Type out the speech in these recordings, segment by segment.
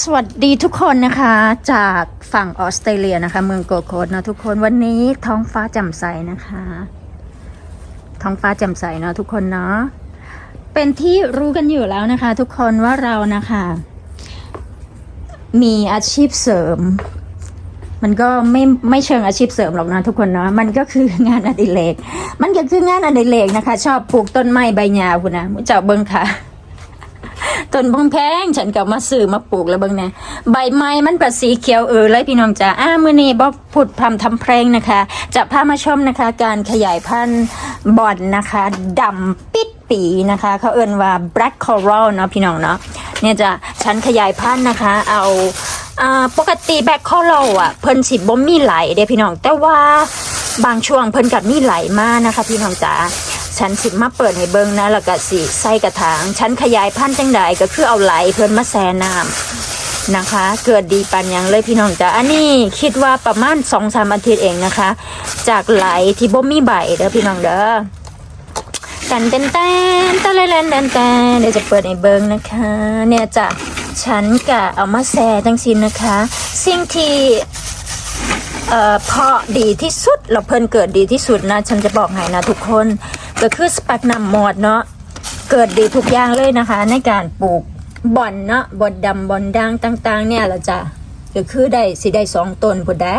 สวัสดีทุกคนนะคะจากฝั่งออสเตรเลียนะคะ เมืองโกโคดนะทุกคนวันนี้ท้องฟ้าแจ่มใสนะคะ ท้องฟ้าแจ่มใสเนาะทุกคนเนาะเป็นที่รู้กันอยู่แล้วนะคะ ทุกคนว่าเรานะคะ มีอาชีพเสริม มันก็ไม่ไม่เชิงอาชีพเสริมหรอกนะทุกคนเนาะมันก็คืองานอดิเรกมันก็คืองานอดิเรกนะคะ ชอบปลูกต้นไม้ใบหญ้าคุณนะมุเจ้าเบิ้งค่ะ ต้นบงแพงฉันก็มาซื้อมาปลูกแล้วเบิ่งแหน่ใบไม้มันก็สีเขียวเออเลยพี่น้องจ๋าอ้ามื้อนี้บ่พูดพร่ำทำเพลงนะคะ จะพามาชมนะคะ การขยายพันธุ์บอนนะคะดำปิดปีนะคะ เขาเอิ้นว่า black coral เนาะพี่น้องเนาะเนี่ยจะฉันขยายพันธุ์นะคะ เอาปกติ black coral อะเพิ่นสิบ่มีไหลเด้พี่น้อง แต่ว่าบางช่วงเพิ่นก็มีไหลมากนะคะ พี่น้องจ๋า ฉันสิมาเปิดให้เบิ่งนะแล้วก็สิใส่กระถาง ฉันขยายพันธุ์จังใดก็คือเอาไหลเพิ่นมาแซ่น้ำนะคะ เกิดดีปันยังเลยพี่น้องจ้ะอันนี้คิดว่าประมาณ2องสามอาทิตย์เองนะคะ จากไหลที่บ่มีใบเด้อพี่น้องเด้อตันเต้นเต้นตะเลนเต้นเต้นเดี๋ยวจะเปิดให้เบิ่งนะคะ เนี่ยจ้ะฉันกะเอามาแซ่จังซินนะคะ สิ่งที่เอ่อเพาะดีที่สุดเราเพิ่นเกิดดีที่สุดนะ ฉันจะบอกให้นะทุกคน ก็คือสปักนัมมอดเนาะเกิดดีทุกอย่างเลยนะคะ ในการปลูกบอนเนาะบอนดำบอนด่างต่าง ๆ เนี่ยเราจะก็คือได้สิได้สองต้นพุดได้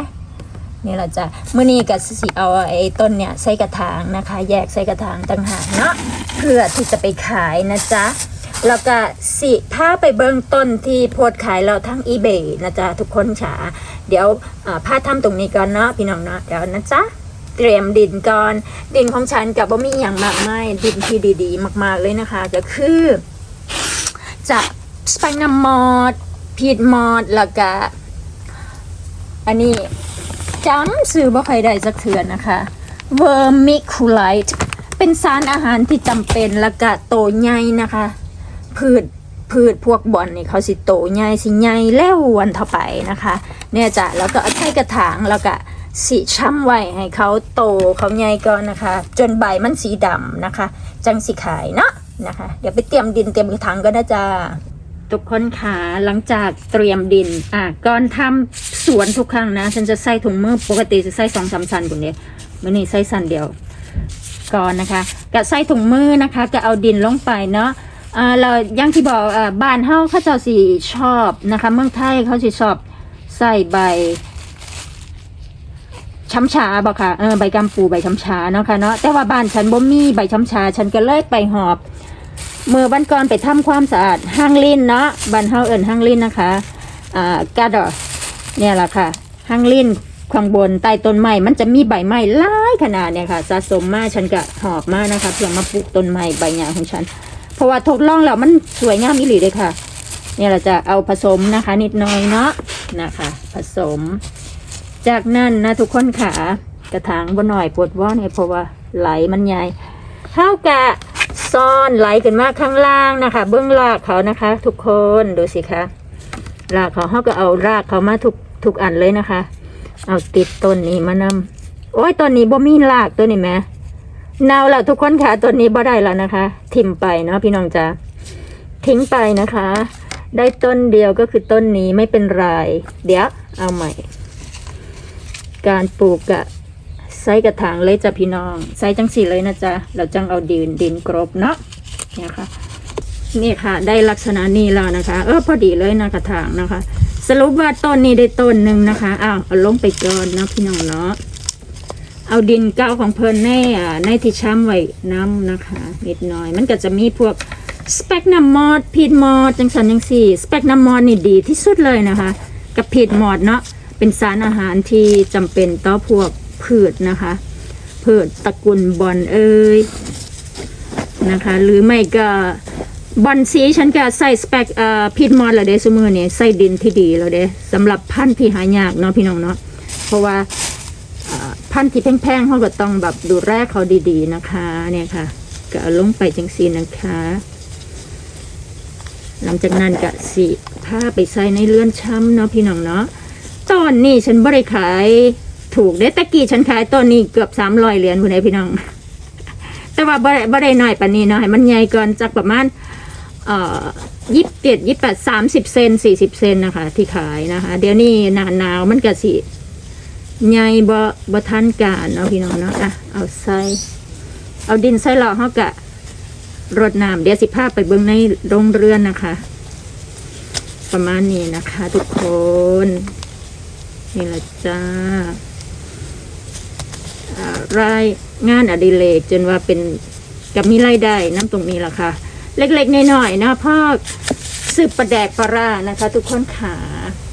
นี่เราจะเมื่อนี้ก็สิเอาไอ้ต้นเนี่ยใส่กระถางนะคะ แยกใส่กระถางต่างหากเนาะเพื่อที่จะไปขายนะจ๊ะแล้วก็สิถ้าไปเบิ้งต้นที่โพสขายเราทั้ง eBay นะจ๊ะทุกคนฉาเดี๋ยวอ่าพาทำตรงนี้ก่อนเนาะพี่น้องเนาะเดี๋ยวนะจ๊ะ เตรียมดินก่อน ดินของฉันกับว่ามีอย่างมากมายดินที่ดี ๆ มาก ๆเลยนะคะ ก็คือ จะสไปนัมมอดพีดมอดแล้วก็อันนี้จำซื้อบ่ใครได้สักเถือนนะคะเวอร์มิคูไลท์เป็นสารอาหารที่จำเป็นแล้วก็โตใหญ่นะคะ พืชพืชพวกบอนนี่เขาสิโตใหญ่สิใหญ่แล้ววันเท่าไปนะคะ เนี่ยจ้ะแล้วก็ใช้กระถางแล้วก็ สีช้ำไว้ให้เขาโตเขาใหญ่ก่อนนะคะ จนใบมันสีดำนะคะ จังสีขายเนาะนะคะ เดี๋ยวไปเตรียมดินเตรียมกระถางก็นะจ๊ะทุกคนค่ะหลังจากเตรียมดินอะก่อนทำสวนทุกครั้งนะ ฉันจะใส่ถุงมือปกติจะใส่สองสามสันคนเดียวมื่อนี้ใส่สันเดียวก่อนนะคะก็ใส่ถุงมือนะคะ ก็เอาดินลงไปเนาะอ่าเราอยังที่บอกอ่าบ้านเฮาเขาเจ้าสิชอบนะคะ เมืองไทยเขาสิชอบใส่ใบ ช้ำชาบอกค่ะเออใบกำปูใบช้ำชาเนาะค่ะเนาะแต่ว่าบ้านฉันบ่มีใบช้ำชาฉันก็เลยไปหอบเมื่อวันก่อนไปทำความสะอาดห้างลิ้นเนาะบ้านเฮาเอิ้นห้างลิ้นนะคะอ่ากาดอเนี่ยแหละค่ะห้างลิ้นข้างบนใต้ต้นไม้มันจะมีใบไม้หลายขนาดเนี่ยค่ะสะสมมาฉันก็หอบมานะคะเพื่อมาปลูกต้นไม้ใบหญ้าของฉัน เพราะว่าทดลองแล้วมันสวยงามอีหลีเลยค่ะ เนี่ยเราจะเอาผสมนะคะ นิดหน่อยเนาะนะคะ ผสม จากนั้นนะทุกคนค่ะกระถางบ่หน่อยปวดว่าเนี่ยเพราะว่าไหลมันใหญ่เท่ากะซ่อนไหลกันมาข้างล่างนะคะ เบื้องรากเขานะคะ ทุกคนดูสิคะรากเขาเขาก็เอารากเขามาทุกทุกอันเลยนะคะ เอาติดต้นนี้มานำโอ้ยต้นนี้บ่มีรากตัวนี้แหมเนาแล้วทุกคนค่ะต้นนี้บ่ได้แล้วนะคะ ทิมไปเนาะพี่น้องจ๋าทิ้งไปนะคะ ได้ต้นเดียวก็คือต้นนี้ไม่เป็นไร เดี๋ยวเอาใหม่ การปลูกกะใส่กระถางเลยจ้ะพี่น้องใส่จังสีเลยนะจ๊ะเราจังเอาดินดินกรบเนาะเนี่ยค่ะ นี่ค่ะ ได้ลักษณะนี้แล้วนะคะ เออพอดีเลยนะกระถางนะคะ สรุปว่าต้นนี้ได้ต้นหนึ่งนะคะอ้าวเอาลงไปก่อนนะพี่น้องเนาะเอาดินเก้าของเพลินแน่ในที่ช้ำไว้น้ำนะคะนิดหน่อย มันก็จะมีพวกสเปกนัมมอดพีดมอดจังสันจังสี่สเปกนัมมอดนี่ดีที่สุดเลยนะคะ กับพีดมอดเนาะ เป็นสารอาหารที่จำเป็นต่อพวกพืชนะคะ พืชตระกูลบอนเอ้ยนะคะ หรือไม่ก็บอลสีฉันก็ใส่สเปกเอ่อพีดมอดแล้วเด้สมือนี่ใส่ดินที่ดีแล้วเด้สำหรับพันธุ์ที่หายากเนาะพี่น้องเนาะเพราะว่าพันธุ์ที่แพงๆเขาก็ต้องแบบดูแลเขาดีๆนะคะ เนี่ยค่ะก็ลงไปจังสีนะคะ หลังจากนั้นก็สิผ้าไปใส่ในเลื่อนช้ำเนาะพี่น้องเนาะ ตอนนี้ฉันบริขายถูกเด้ตะกี้ฉันขายตอนนี้เกือบสามร้อยเหรียญคุณไอพี่น้อง แต่ว่าบ่ได้บ่ได้น้อยปานนี้เนาะให้มันใหญ่ก่อนจักประมาณเอ่อยี่สิบเจ็ดยี่สิบแปดสามสิบเซนสี่สิบเซนนะคะ ที่ขายนะคะ เดี๋ยวนี้หนาหนาวมันก็สิใหญ่บ่บ่ทันการเนาะพี่น้องเนาะอะเอาใส่เอาดินใส่หล่อเฮากะรดน้ำเดี๋ยวสิพาไปเบิ่งในโรงเรือนนะคะ ประมาณนี้นะคะ ทุกคน นี่แหละจ้าอ่ารายงานอดิเรกจนว่าเป็นกับมีรายได้น้ำตรงนี้ล่ะค่ะ เล็กๆน้อยๆนะพ่อสืบประแดกปลารานะคะ ทุกคนขา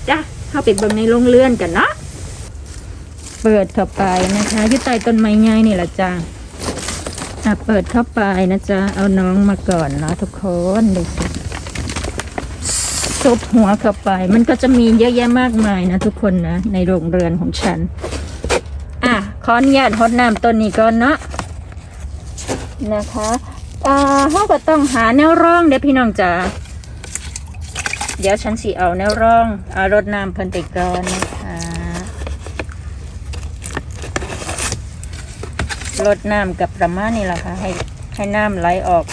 จ้ะเข้าไปบิ่งในโรงเรือนกันเนาะเปิดเข้าไปนะคะยึดใต้ต้นไม้ใหญ่นี่แหละจ้าอะเปิดเข้าไปนะจ๊ะเอาน้องมาก่อนเนาะทุกคนดูสิ ซุปหัวเข้าไป มันก็จะมีเยอะแยะมากมายนะทุกคนนะ ในโรงเรือนของฉัน อะขออนุญาตฮดน้ำต้นนี้ก่อนเนาะนะคะอ่าเขาก็ต้องหาแนวร่องเดี๋ยวพี่น้องจ๋าเดี๋ยวฉันสิเอาแนวร่องอารดน้ำเพิ่นไปก่อนนะคะรดน้ำกับประมาณนี้แหละค่ะให้ให้น้ำไหลออก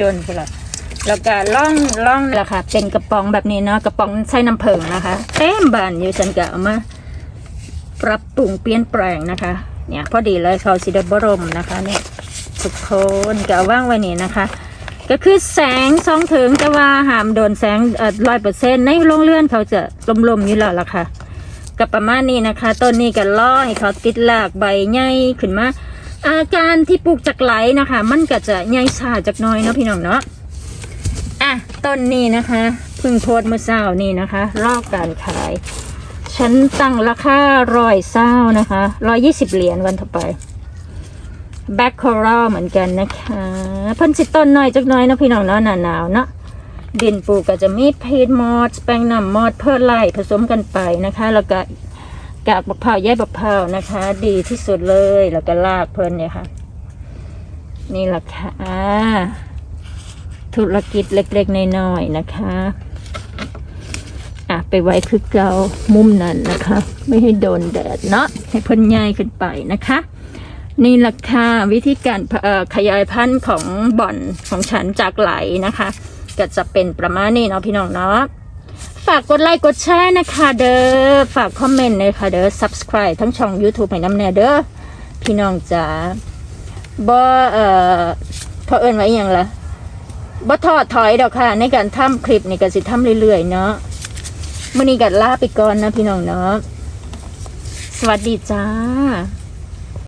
จนๆพุ่นละ แล้วก็ล่องล่องล่ะค่ะ เป็นกระป๋องแบบนี้เนาะกระป๋องใส่น้ำผึ้งนะคะ เต็มบานอยู่ฉันก็เอามาปรับปรุงเปลี่ยนแปลงนะคะ เนี่ยพอดีเลยเขาสิไดบรมนะคะเนี่ยทุกคนก็เอาว่างไว้นี่นะคะ ก็คือแสงสองถึงแต่ว่าหามโดนแสงร้อยเปอร์เซ็นต์ในโรงเรือนเขาจะลมๆอยู่แล้วล่ะค่ะกับประมาณนี้นะคะต้นนี้ก็ล่อให้เขาติดหลากใบใหญ่ขึ้นมาอาการที่ปลูกจากไหลนะคะ มันก็จะใหญ่ชาจากน้อยเนาะพี่น้องเนาะ อะต้นนี้นะคะพึ่งโพสเมื่อเช้านี่นะคะรอบการขาย ฉันตั้งราคาร้อยเศร้านะคะร้อยยี่สิบเหรียญวันต่อไปแบ็คคอรัลเหมือนกันนะคะเพิ่นสิต้นน้อยจักน้อยนะพี่น้องเนาะหนาหนาวเนาะดินปลูกก็จะมีพีดมอสแป้งน้ำมอสเพื่อไล่ผสมกันไปนะคะ แล้วก็กากบักเผาแย่บักเผานะคะ ดีที่สุดเลยแล้วก็ลากเพิ่นเนี่ยค่ะ นี่แหละค่ะ ธุรกิจเล็กๆน้อยๆนะคะ อะไปไว้คือเกามุมนั้นนะคะ ไม่ให้โดนแดดเนาะให้พิ่นใหญ่ขึ้นไปนะคะ นี่แหละค่ะวิธีการขยายพันธุ์ของบ่อนของฉันจากไหลนะคะ ก็จะเป็นประมาณนี้เนาะพี่น้องเนาะฝากกดไลค์กดแชร์นะคะ เด้อฝากคอมเมนต์เลยค่ะเด้อ subscribe ทั้งช่อง YouTube ให้น้ำแน่เด้อพี่น้องจ๋าบ่เอ่อเขาเอิ้นไว้อย่างละ บ่ทอดถอยดอกค่ะ ในการทำคลิปนี่ก็สิทำเรื่อยๆเนาะมื้อนี้ก็ลาไปก่อนนะพี่น้องเนาะสวัสดีจ้า